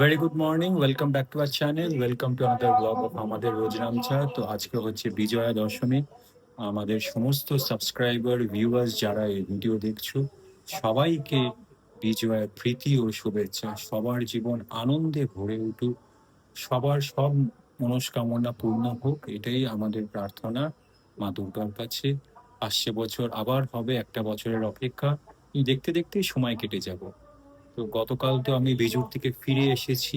Very good morning welcome back to our channel welcome to another vlog of আমাদের রোজনামচা তো আজকে হচ্ছে বিজয়া দশমী। আমাদের সমস্ত সাবস্ক্রাইবার ভিউয়ার্স যারা এই ভিডিও দেখছ, সবাইকে বিজয়ার প্রীতি ও শুভেচ্ছা। সবার জীবন আনন্দে ভরে উঠুক। সবার সব মনস্কামনা পূর্ণ হোক, এটাই আমাদের প্রার্থনা মা দুর্গার কাছে। আসছে বছর, আবার হবে একটা বছরের অপেক্ষা। দেখতে দেখতেই সময় কেটে যাব। তো গতকাল তো আমি বেজুর থেকে ফিরে এসেছি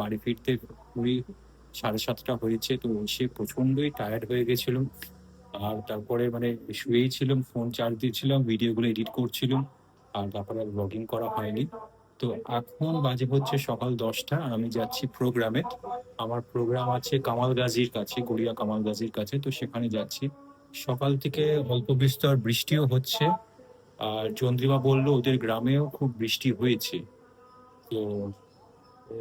বাড়ি ফিরতে ওই সাড়ে সাতটা হয়েছে, তো সে প্রচন্ডই টায়ার্ড হয়ে গেছিলাম। আর তারপরে মানে শুয়েই ছিলাম ফোন চার্জ দিয়েছিলাম ভিডিওগুলো এডিট করছিলাম, আর তারপরে ব্লগিং করা হয়নি। তো এখন বাজে হচ্ছে সকাল দশটা আমি যাচ্ছি প্রোগ্রামে আমার প্রোগ্রাম আছে কামাল গাজীর কাছে, গড়িয়া কামাল গাজীর কাছে, তো সেখানে যাচ্ছি। সকাল থেকে অল্প বিস্তর বৃষ্টিও হচ্ছে আর চন্দ্রিমা বলল, ওদের গ্রামেও খুব বৃষ্টি হয়েছে। তো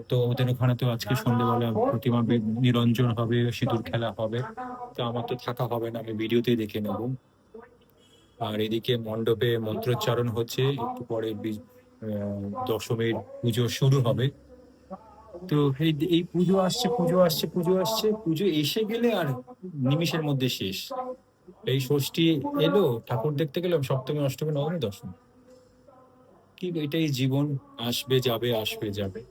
তো ওদের ওখানে তো আজকে সন্ধ্যেবেলা প্রতিমা নিরঞ্জন হবে, সিঁদুর খেলা হবে। তো আমার তো থাকা হবে না, আমি ভিডিওতেই দেখে নেব। আর এদিকে মণ্ডপে মন্ত্রোচ্চারণ হচ্ছে, একটু পরে দশমীর পুজো শুরু হবে। তো এই এই পুজো আসছে পুজো আসছে পুজো আসছে, পুজো এসে গেলে আর নিমিষের মধ্যে শেষ। এই ষষ্ঠী এলো, ঠাকুর দেখতে গেলাম, সপ্তমী, অষ্টমী, নবমী, দশমী। কি এটাই জীবন, আসবে, যাবে আসবে, যাবে।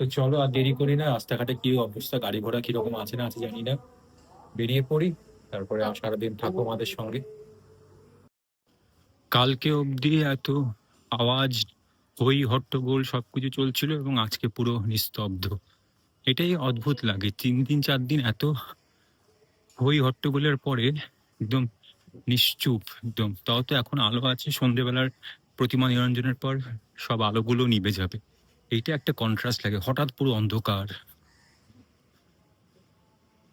তো চলো আর দেরি করি না, রাস্তাঘাটে কি অবস্থা, গাড়ি ঘোড়া কীরকম আছে না আছে জানি না। বেরিয়ে পড়ি, তারপরে সারাদিন থাকো আমাদের সঙ্গে। কালকে অবধি এত আওয়াজ, হই, হট্টগোল, সবকিছু চলছিল এবং আজকে পুরো নিস্তব্ধ। এটাই অদ্ভুত লাগে, তিন দিন, চার দিন এত হই, হট্টগোলের পরে একদম নিশ্চুপ, একদম। তাও তো এখন আলো আছে, সন্ধেবেলার প্রতিমা নিরঞ্জনের পর সব আলোগুলো নিভে যাবে। এইটা একটা কন্ট্রাস্ট লাগে, হঠাৎ পুরো অন্ধকার।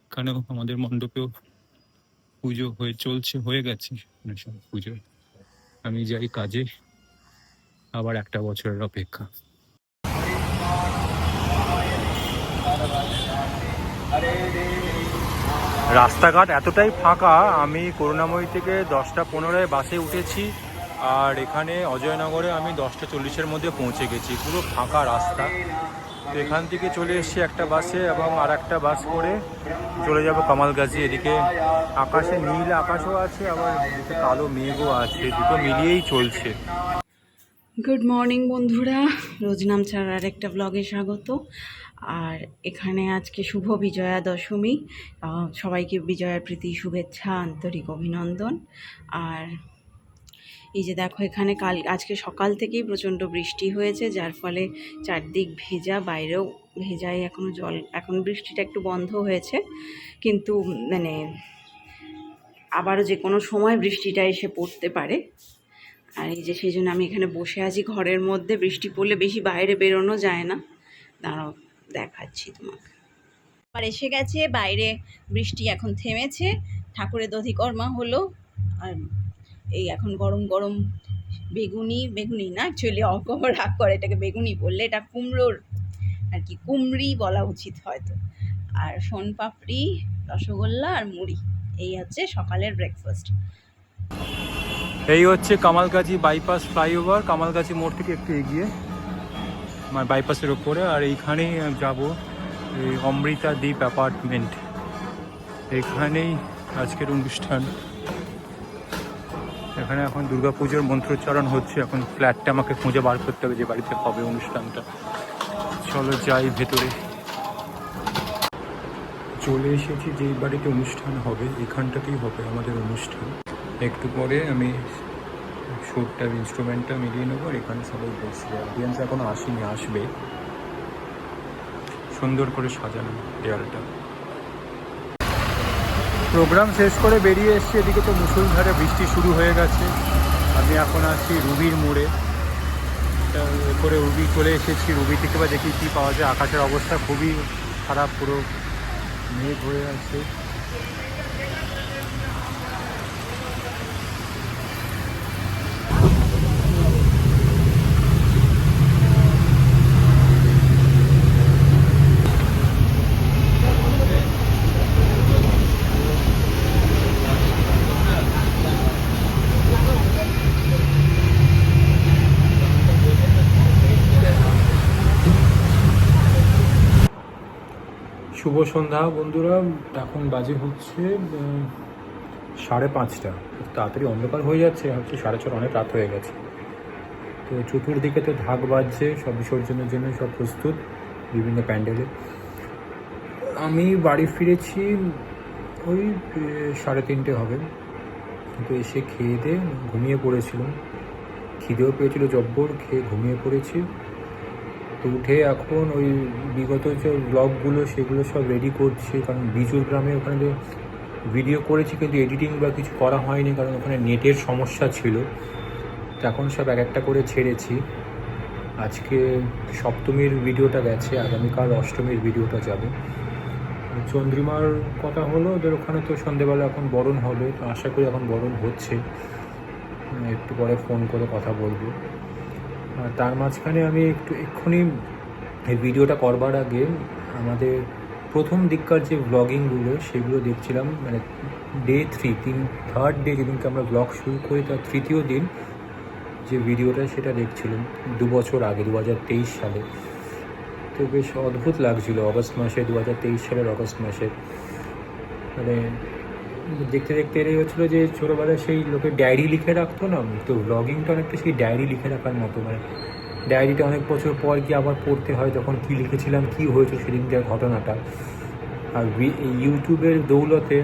এখানেও আমাদের মণ্ডপেও পুজো হয়ে চলছে, হয়ে গেছে। পুজো। আমি যাই কাজে, আবার একটা বছরের অপেক্ষা। রাস্তাঘাট এতটাই ফাঁকা, আমি করুণাময়ী থেকে দশটা পনেরোয় বাসে উঠেছি, আর এখানে অজয়নগরে আমি দশটা চল্লিশের মধ্যে পৌঁছে গেছি। পুরো ফাঁকা রাস্তা। তো এখান থেকে চলে এসেছি একটা বাসে এবং আর একটা বাস করে চলে যাব কামালগাছি এদিকে আকাশে নীল আকাশও আছে, আবার কালো মেঘও আছে। দুটো মিলিয়েই চলছে। গুড মর্নিং বন্ধুরা। রোজনাম ছাড়ার আরেকটা ব্লগে স্বাগত। আর এখানে আজকে শুভ বিজয়া দশমী। সবাইকে বিজয়ার প্রীতি, শুভেচ্ছা, আন্তরিক অভিনন্দন। আর এই যে দেখো এখানে কাল, আজকে সকাল থেকেই প্রচণ্ড বৃষ্টি হয়েছে, যার ফলে চারদিক ভেজা, বাইরেও ভেজাই এখনও জল, এখন বৃষ্টিটা একটু বন্ধ হয়েছে। কিন্তু মানে আবারও যে কোনো সময় বৃষ্টিটা এসে পড়তে পারে। আর এই যে সেই জন্য আমি এখানে বসে আছি, ঘরের মধ্যে বৃষ্টি পড়লে বেশি বাইরে বেরোনো যায় না। দাঁড়াও, দেখাচ্ছি তোমাকে। আর এসে গেছে, বাইরে বৃষ্টি এখন থেমেছে, ঠাকুরের দধিকর্মা হলো, আর এই এখন গরম গরম বেগুনি বেগুনি না অ্যাকচুয়ালি অকম রাগ করে, এটাকে বেগুনি বললে, এটা কুমড়োর, আর কি কুমড়ি বলা উচিত হয়তো। আর সোনপাপড়ি, রসগোল্লা আর মুড়ি, এই হচ্ছে সকালের ব্রেকফাস্ট এই হচ্ছে কামালগাছি বাইপাস ফ্লাইওভার কামালগাছি মোড় থেকে একটু এগিয়ে মানে বাইপাসের ওপরে আর এইখানেই যাব, এই অমৃতা দ্বীপ অ্যাপার্টমেন্ট। এখানেই আজকের অনুষ্ঠান। এখানে এখন দুর্গাপুজোর মন্ত্রোচ্চারণ হচ্ছে। এখন ফ্ল্যাটটা আমাকে খুঁজে বার করতে হবে যে বাড়িতে হবে অনুষ্ঠানটা। চলো যাই ভেতরে। চলে এসেছি যেই বাড়িতে অনুষ্ঠান হবে, এখানটাতেই হবে আমাদের অনুষ্ঠান। একটু পরে আমি সুরটা ইনস্ট্রুমেন্টটা মিলিয়ে নেব এখানে সবাই বসবে। অডিয়েন্স এখনও আসেনি, আসবে। সুন্দর করে সাজানো দেয়ালটা। প্রোগ্রাম শেষ করে বেরিয়ে এসছি। এদিকে তো মুসুলধারে বৃষ্টি শুরু হয়ে গেছে। আমি এখন আছি রুবির মোড়ে। করে রুবি চলে এসেছি। রুবি থেকে বা দেখি কী পাওয়া যায়। আকাশের অবস্থা খুবই খারাপ, পুরো মেঘ হয়ে আছে। শুভ সন্ধ্যা, বন্ধুরা। এখন বাজে হচ্ছে সাড়ে পাঁচটা। তাড়াতাড়ি অন্ধকার হয়ে যাচ্ছে, হচ্ছে সাড়ে ছটা, অনেক রাত হয়ে গেছে। তো চতুর্দিকে তো ঢাক বাজছে, সব বিসর্জনের জন্য সব প্রস্তুত, বিভিন্ন প্যান্ডেলে। আমি বাড়ি ফিরেছি ওই সাড়ে তিনটে হবে। কিন্তু এসে খেয়ে দিয়ে ঘুমিয়ে পড়েছিলাম। খিদেও পেয়েছিল জব্বর, খেয়ে ঘুমিয়ে পড়েছি। উঠে এখন ওই বিগত যে ব্লগগুলো সেগুলো সব রেডি করছে। কারণ বিজুর গ্রামে ওখানে যে ভিডিও করেছি, কিন্তু এডিটিং বা কিছু করা হয়নি, কারণ ওখানে নেটের সমস্যা ছিল। এখন সব এক একটা করে ছেড়েছি। আজকে সপ্তমীর ভিডিওটা গেছে, আগামীকাল অষ্টমীর ভিডিওটা যাবে। চন্দ্রিমার কথা হলো, ওদের ওখানে তো সন্ধেবেলা এখন বরণ হবে, তো আশা করি এখন বরণ হচ্ছে। একটু পরে ফোন করে কথা বলব। তার মাঝখানে আমি একটু এক্ষুনি এই ভিডিওটা করবার আগে আমাদের প্রথম দিককার যে ব্লগিংগুলো সেগুলো দেখছিলাম মানে ডে থ্রি তিন থার্ড ডে যেদিনকে আমরা ব্লগ শুরু করি, তার তৃতীয় দিন যে ভিডিওটা সেটা দেখছিলাম, দু বছর আগে দু হাজার তেইশ সালে। তো বেশ অদ্ভুত লাগছিল, অগস্ট মাসে দু হাজার তেইশ সালের অগস্ট মাসে। মানে দেখতে দেখতে এটাই হচ্ছিল যে ছোটোবেলায় সেই লোকে ডায়েরি লিখে রাখতো না তো ব্লগিংটা অনেকটা সেই ডায়েরি লিখে রাখার মতো মানে ডায়েরিটা অনেক বছর পর গিয়ে আবার পড়তে হয় তখন কী লিখেছিলাম, কী হয়েছে সেদিনকার ঘটনাটা। আর ইউটিউবের দৌলতে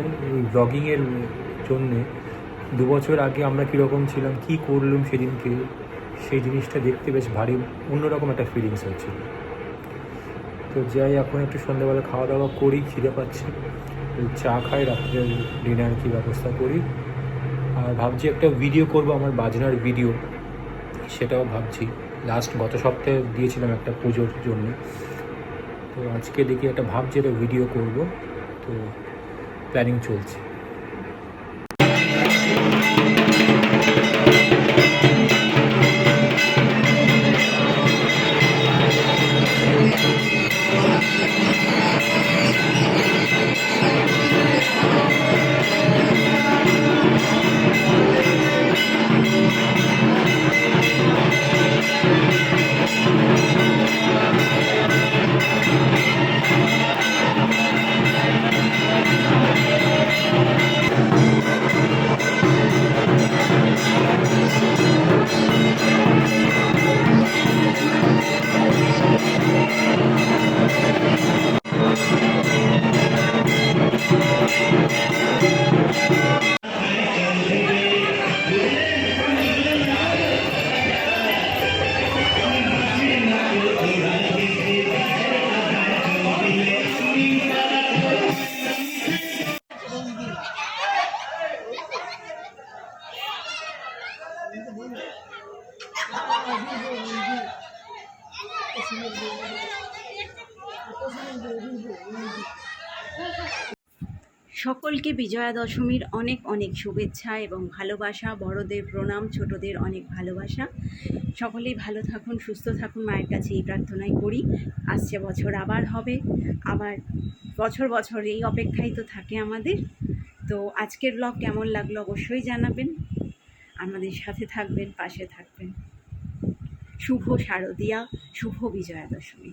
ব্লগিংয়ের জন্যে দু বছর আগে আমরা কীরকম ছিলাম, কী করলাম সেদিনকে, সেই জিনিসটা দেখতে বেশ ভারী, অন্যরকম একটা ফিলিংস হচ্ছিল। তো যাই, এখন একটু সন্ধ্যাবেলা খাওয়া দাওয়া করি, খিদে পাচ্ছে। চা খাই, রাত্রে ডিনার কি ব্যবস্থা করি। আর ভাবছি একটা ভিডিও করব, আমার বাজনার ভিডিও সেটাও ভাবছি। লাস্ট গত সপ্তাহে দিয়েছিলাম একটা পুজোর জন্য। তো আজকে দেখি একটা ভাবছি, একটা ভিডিও করব। তো প্ল্যানিং চলছে। সকলকে বিজয়া দশমীর অনেক অনেক শুভেচ্ছা এবং ভালোবাসা। বড়দের প্রণাম, ছোটদের অনেক ভালোবাসা। সকলেই ভালো থাকুন, সুস্থ থাকুন, মায়ের কাছে এই প্রার্থনাই করি। আসছে বছর, আবার হবে। আবার বছর বছর এই অপেক্ষাই তো থাকে আমাদের। তো আজকের ব্লগ কেমন লাগল অবশ্যই জানাবেন। আমাদের সাথে থাকবেন, পাশে থাকবেন। শুভ শারদিয়া শুভ বিজয়া দশমী